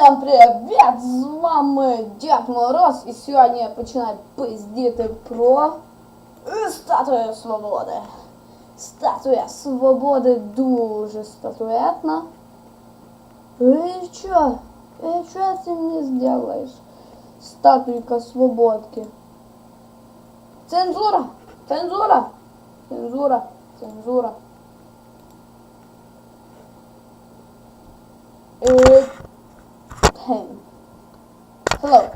Всем привіт! З вами Дід Мороз і сьогодні я починаю пиздіти про статую свободи. Статуя свободи дуже статуетна. И чё? И чё ты мне сделаешь? Статуйка свободки. Цензура! Цензура! Цензура! Цензура! Э, Hey. Hello.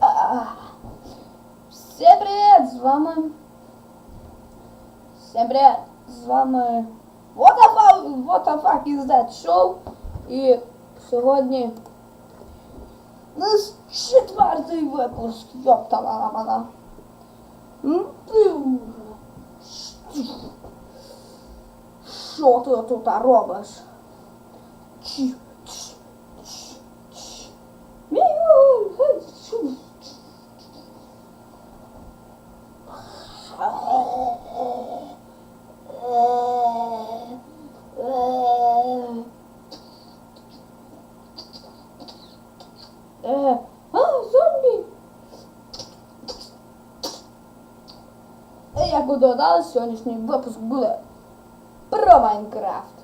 А, Всем привет! З вами. Всем привет! З вами What the fuck, what the fuck is that show? І сьогодні наш четвертий випуск. Йопта мана. Що ти тут робиш? Чі, чі, Е, А, зомбі! І Як ви догадали, сьогоднішній випуск буде про Майнкрафт.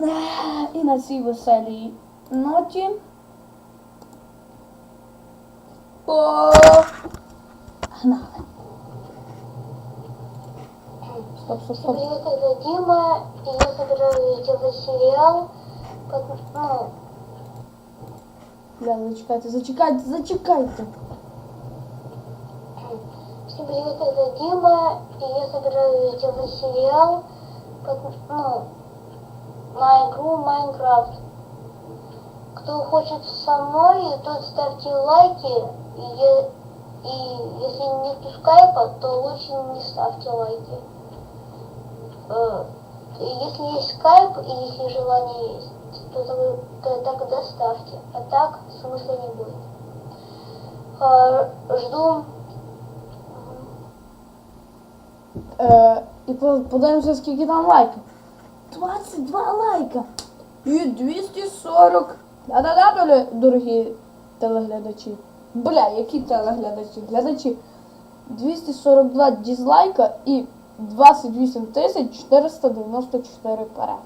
Ех, І на цій веселій ноті. Погнали. Стоп, стоп, стоп. Привет, это Дима, и я собираюсь делать сериал. Как, ну, Бля, зачекайте, зачекайте, зачекайте. всем привет, это Дима, и я собираюсь делать сериал. Как, ну, на игру Майнкрафт. Кто хочет со мной, тот ставьте лайки. И, и если нет скайпа, то лучше не ставьте лайки. Э, Если есть скайп и если желание есть, то, тогда- то тогда ставьте. А так смысла не будет. Э, Жду. Е, і по- подивимося, скільки там лайків. 22 лайка. І 240. Да-да-да, дорогі телеглядачі. Бля, які телеглядачі? Глядачі. 242 дізлайка і 28 494 перегляди.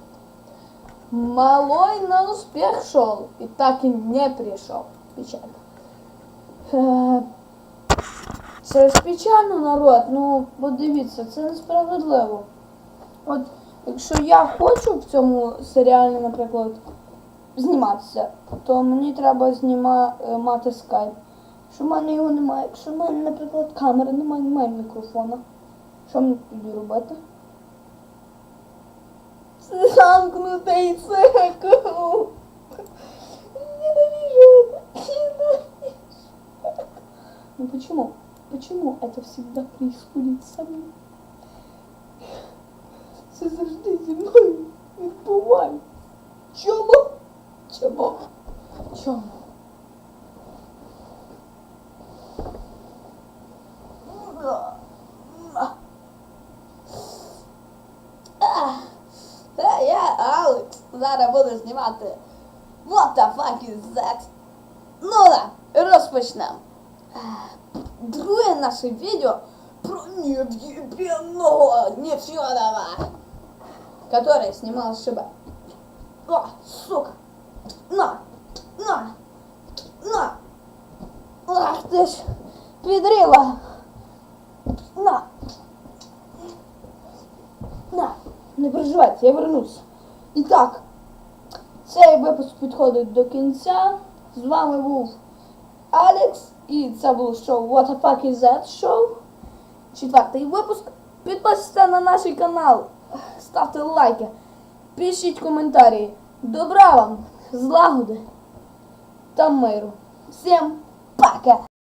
Малой на успех шел и так и не пришел. Печально. Це ж печально, народ. Ну, подивіться, це несправедливо. От, якщо я хочу в цьому серіалі, наприклад, зніматися, то мені треба зніма, е, скайп. Якщо в мене його немає, якщо в мене, наприклад, камери немає, немає мікрофона. Що мені тоді робити? Це замкнутий цикл. Ненавижу это. Ненавижу. Ну почему? Почему это всегда происходит со мной? Це завжди зі мною відбувається. Чому? Чому? Чому? Зараз буду знімати What the fuck is that? Ну да, розпочнемо. Друге наше відео про невъебенного Нефедова, который снимал Шиба. О, сука! На! На! На! Ах ты ж, педрила! На! На! Не переживайте, я вернусь. І так, цей випуск підходить до кінця. З вами був Алекс, і це було шоу What the fuck is that show? Четвертий випуск. Підписуйтесь на наш канал, ставте лайки, пишіть коментарі. Добра вам, злагоди та миру. Всім пока!